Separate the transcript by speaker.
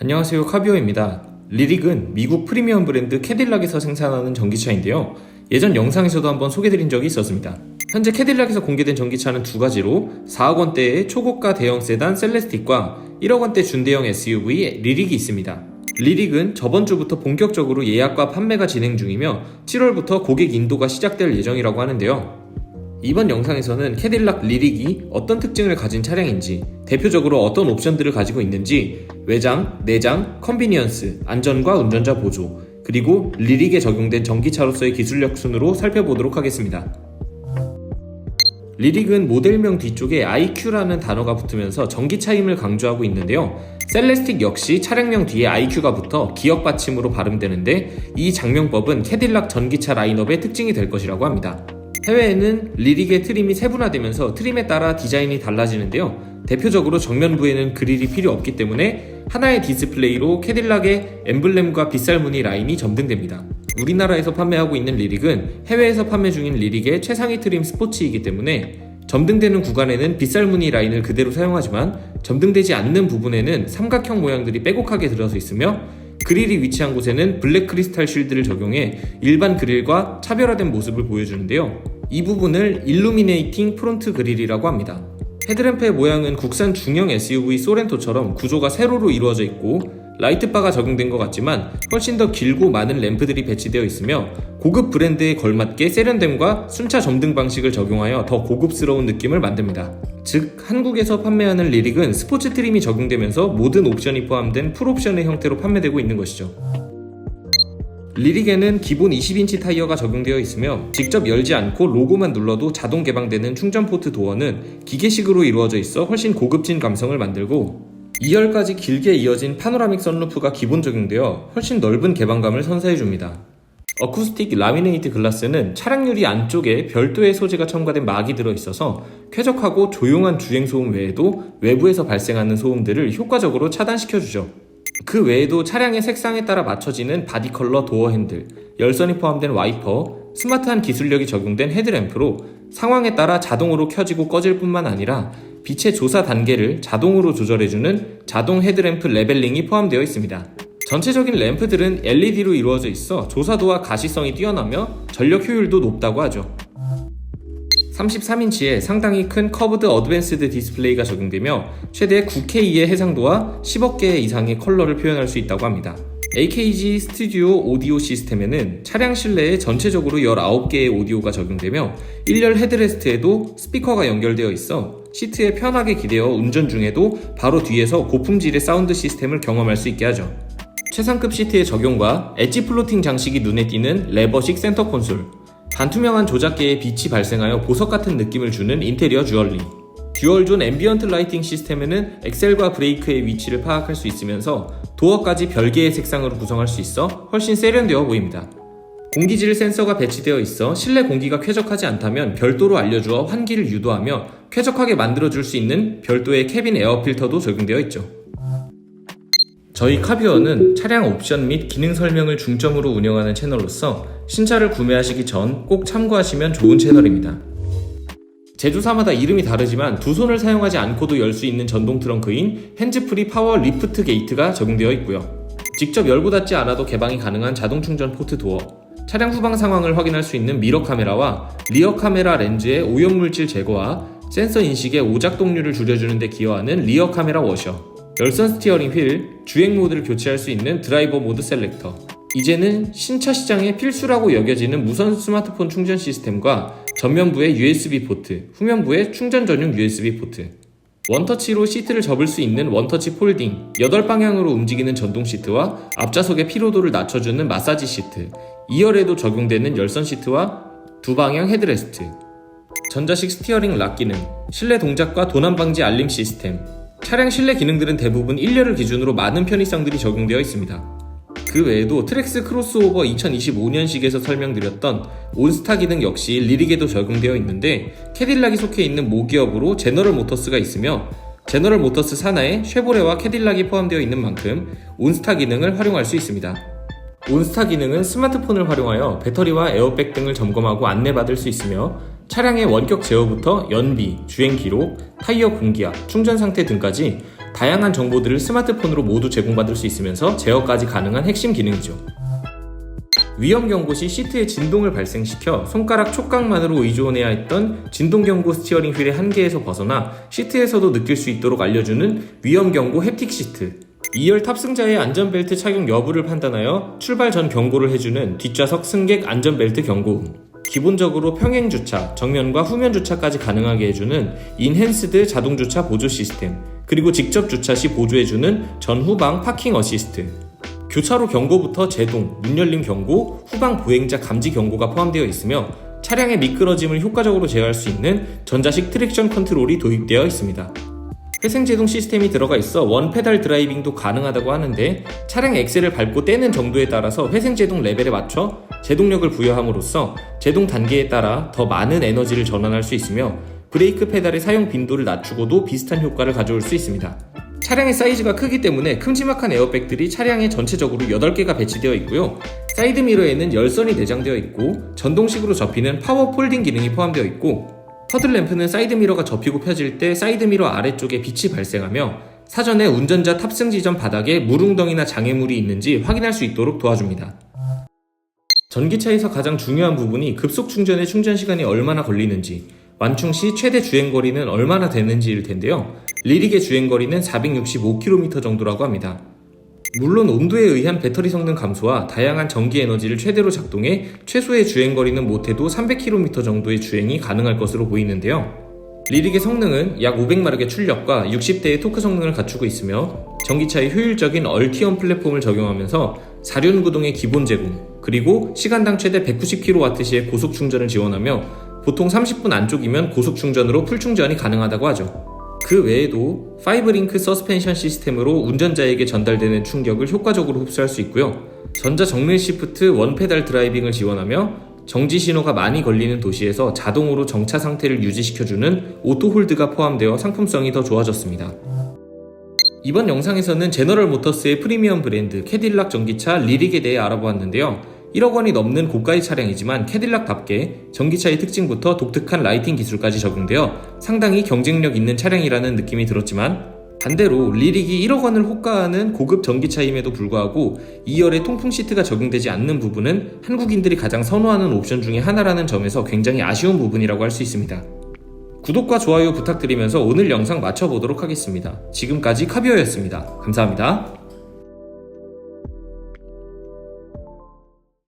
Speaker 1: 안녕하세요 카비오입니다. 리릭은 미국 프리미엄 브랜드 캐딜락에서 생산하는 전기차인데요. 예전 영상에서도 한번 소개드린 적이 있었습니다. 현재 캐딜락에서 공개된 전기차는 두 가지로 4억 원대의 초고가 대형 세단 셀레스틱과 1억 원대 준대형 SUV 리릭이 있습니다. 리릭은 저번 주부터 본격적으로 예약과 판매가 진행 중이며 7월부터 고객 인도가 시작될 예정이라고 하는데요. 이번 영상에서는 캐딜락 리릭이 어떤 특징을 가진 차량인지, 대표적으로 어떤 옵션들을 가지고 있는지, 외장, 내장, 컨비니언스, 안전과 운전자 보조, 그리고 리릭에 적용된 전기차로서의 기술력 순으로 살펴보도록 하겠습니다. 리릭은 모델명 뒤쪽에 IQ라는 단어가 붙으면서 전기차임을 강조하고 있는데요. 셀레스틱 역시 차량명 뒤에 IQ가 붙어 기억 받침으로 발음되는데 이 장명법은 캐딜락 전기차 라인업의 특징이 될 것이라고 합니다. 해외에는 리릭의 트림이 세분화되면서 트림에 따라 디자인이 달라지는데요. 대표적으로 정면부에는 그릴이 필요 없기 때문에 하나의 디스플레이로 캐딜락의 엠블렘과 빗살무늬 라인이 점등됩니다. 우리나라에서 판매하고 있는 리릭은 해외에서 판매 중인 리릭의 최상위 트림 스포츠이기 때문에 점등되는 구간에는 빗살무늬 라인을 그대로 사용하지만 점등되지 않는 부분에는 삼각형 모양들이 빼곡하게 들어서 있으며 그릴이 위치한 곳에는 블랙 크리스탈 쉴드를 적용해 일반 그릴과 차별화된 모습을 보여주는데요. 이 부분을 일루미네이팅 프론트 그릴이라고 합니다. 헤드램프의 모양은 국산 중형 SUV 소렌토처럼 구조가 세로로 이루어져 있고 라이트바가 적용된 것 같지만 훨씬 더 길고 많은 램프들이 배치되어 있으며 고급 브랜드에 걸맞게 세련됨과 순차 점등 방식을 적용하여 더 고급스러운 느낌을 만듭니다. 즉 한국에서 판매하는 리릭은 스포츠 트림이 적용되면서 모든 옵션이 포함된 풀옵션의 형태로 판매되고 있는 것이죠. 리릭에는 기본 20인치 타이어가 적용되어 있으며 직접 열지 않고 로고만 눌러도 자동 개방되는 충전 포트 도어는 기계식으로 이루어져 있어 훨씬 고급진 감성을 만들고 2열까지 길게 이어진 파노라믹 선루프가 기본 적용되어 훨씬 넓은 개방감을 선사해줍니다. 어쿠스틱 라미네이트 글라스는 차량 유리 안쪽에 별도의 소재가 첨가된 막이 들어있어서 쾌적하고 조용한 주행 소음 외에도 외부에서 발생하는 소음들을 효과적으로 차단시켜주죠. 그 외에도 차량의 색상에 따라 맞춰지는 바디 컬러 도어 핸들, 열선이 포함된 와이퍼, 스마트한 기술력이 적용된 헤드램프로 상황에 따라 자동으로 켜지고 꺼질 뿐만 아니라 빛의 조사 단계를 자동으로 조절해주는 자동 헤드램프 레벨링이 포함되어 있습니다. 전체적인 램프들은 LED로 이루어져 있어 조사도와 가시성이 뛰어나며 전력 효율도 높다고 하죠. 33인치의 상당히 큰 커브드 어드밴스드 디스플레이가 적용되며 최대 9K의 해상도와 10억 개 이상의 컬러를 표현할 수 있다고 합니다. AKG 스튜디오 오디오 시스템에는 차량 실내에 전체적으로 19개의 오디오가 적용되며 1열 헤드레스트에도 스피커가 연결되어 있어 시트에 편하게 기대어 운전 중에도 바로 뒤에서 고품질의 사운드 시스템을 경험할 수 있게 하죠. 최상급 시트의 적용과 엣지 플로팅 장식이 눈에 띄는 레버식 센터 콘솔, 반투명한 조작계의 빛이 발생하여 보석 같은 느낌을 주는 인테리어 주얼리. 듀얼존 앰비언트 라이팅 시스템에는 엑셀과 브레이크의 위치를 파악할 수 있으면서 도어까지 별개의 색상으로 구성할 수 있어 훨씬 세련되어 보입니다. 공기질 센서가 배치되어 있어 실내 공기가 쾌적하지 않다면 별도로 알려주어 환기를 유도하며 쾌적하게 만들어줄 수 있는 별도의 캐빈 에어 필터도 적용되어 있죠. 저희 카비어는 차량 옵션 및 기능 설명을 중점으로 운영하는 채널로서 신차를 구매하시기 전 꼭 참고하시면 좋은 채널입니다. 제조사마다 이름이 다르지만 두 손을 사용하지 않고도 열 수 있는 전동 트렁크인 핸즈프리 파워 리프트 게이트가 적용되어 있고요. 직접 열고 닫지 않아도 개방이 가능한 자동 충전 포트 도어, 차량 후방 상황을 확인할 수 있는 미러 카메라와 리어 카메라 렌즈의 오염물질 제거와 센서 인식의 오작동률을 줄여주는 데 기여하는 리어 카메라 워셔, 열선 스티어링 휠, 주행 모드를 교체할 수 있는 드라이버 모드 셀렉터. 이제는 신차 시장의 필수라고 여겨지는 무선 스마트폰 충전 시스템과 전면부의 USB 포트, 후면부의 충전 전용 USB 포트. 원터치로 시트를 접을 수 있는 원터치 폴딩, 8방향으로 움직이는 전동 시트와 앞좌석의 피로도를 낮춰주는 마사지 시트, 2열에도 적용되는 열선 시트와 두 방향 헤드레스트, 전자식 스티어링 락 기능, 실내 동작과 도난 방지 알림 시스템, 차량 실내 기능들은 대부분 1열을 기준으로 많은 편의성들이 적용되어 있습니다. 그 외에도 트랙스 크로스오버 2025년식에서 설명드렸던 온스타 기능 역시 리릭에도 적용되어 있는데 캐딜락이 속해 있는 모기업으로 제너럴 모터스가 있으며 제너럴 모터스 산하에 쉐보레와 캐딜락이 포함되어 있는 만큼 온스타 기능을 활용할 수 있습니다. 온스타 기능은 스마트폰을 활용하여 배터리와 에어백 등을 점검하고 안내받을 수 있으며 차량의 원격 제어부터 연비, 주행 기록, 타이어 공기압, 충전 상태 등까지 다양한 정보들을 스마트폰으로 모두 제공받을 수 있으면서 제어까지 가능한 핵심 기능이죠. 위험 경고 시 시트에 진동을 발생시켜 손가락 촉각만으로 의존해야 했던 진동 경고 스티어링 휠의 한계에서 벗어나 시트에서도 느낄 수 있도록 알려주는 위험 경고 햅틱 시트. 2열 탑승자의 안전벨트 착용 여부를 판단하여 출발 전 경고를 해주는 뒷좌석 승객 안전벨트 경고음. 기본적으로 평행 주차, 정면과 후면 주차까지 가능하게 해주는 인핸스드 자동 주차 보조 시스템, 그리고 직접 주차 시 보조해주는 전후방 파킹 어시스트. 교차로 경고부터 제동, 문 열림 경고, 후방 보행자 감지 경고가 포함되어 있으며 차량의 미끄러짐을 효과적으로 제어할 수 있는 전자식 트랙션 컨트롤이 도입되어 있습니다. 회생 제동 시스템이 들어가 있어 원 페달 드라이빙도 가능하다고 하는데 차량 엑셀을 밟고 떼는 정도에 따라서 회생 제동 레벨에 맞춰 제동력을 부여함으로써 제동 단계에 따라 더 많은 에너지를 전환할 수 있으며 브레이크 페달의 사용 빈도를 낮추고도 비슷한 효과를 가져올 수 있습니다. 차량의 사이즈가 크기 때문에 큼지막한 에어백들이 차량에 전체적으로 8개가 배치되어 있고요. 사이드 미러에는 열선이 내장되어 있고 전동식으로 접히는 파워 폴딩 기능이 포함되어 있고 허들램프는 사이드미러가 접히고 펴질 때 사이드미러 아래쪽에 빛이 발생하며 사전에 운전자 탑승 지점 바닥에 물웅덩이나 장애물이 있는지 확인할 수 있도록 도와줍니다. 전기차에서 가장 중요한 부분이 급속 충전의 충전 시간이 얼마나 걸리는지, 완충 시 최대 주행 거리는 얼마나 되는지일 텐데요. 리릭의 주행 거리는 465km 정도라고 합니다. 물론 온도에 의한 배터리 성능 감소와 다양한 전기 에너지를 최대로 작동해 최소의 주행 거리는 못해도 300km 정도의 주행이 가능할 것으로 보이는데요. 리릭의 성능은 약 500마력의 출력과 60대의 토크 성능을 갖추고 있으며 전기차의 효율적인 얼티엄 플랫폼을 적용하면서 사륜 구동의 기본 제공, 그리고 시간당 최대 190kWh의 고속 충전을 지원하며 보통 30분 안쪽이면 고속 충전으로 풀 충전이 가능하다고 하죠. 그 외에도 5링크 서스펜션 시스템으로 운전자에게 전달되는 충격을 효과적으로 흡수할 수 있고요. 전자 정밀 시프트 원 페달 드라이빙을 지원하며 정지 신호가 많이 걸리는 도시에서 자동으로 정차 상태를 유지시켜주는 오토 홀드가 포함되어 상품성이 더 좋아졌습니다. 이번 영상에서는 제너럴 모터스의 프리미엄 브랜드 캐딜락 전기차 리릭에 대해 알아보았는데요. 1억 원이 넘는 고가의 차량이지만 캐딜락답게 전기차의 특징부터 독특한 라이팅 기술까지 적용되어 상당히 경쟁력 있는 차량이라는 느낌이 들었지만 반대로 리릭이 1억 원을 호가하는 고급 전기차임에도 불구하고 2열에 통풍 시트가 적용되지 않는 부분은 한국인들이 가장 선호하는 옵션 중에 하나라는 점에서 굉장히 아쉬운 부분이라고 할 수 있습니다. 구독과 좋아요 부탁드리면서 오늘 영상 마쳐보도록 하겠습니다. 지금까지 카비오였습니다. 감사합니다.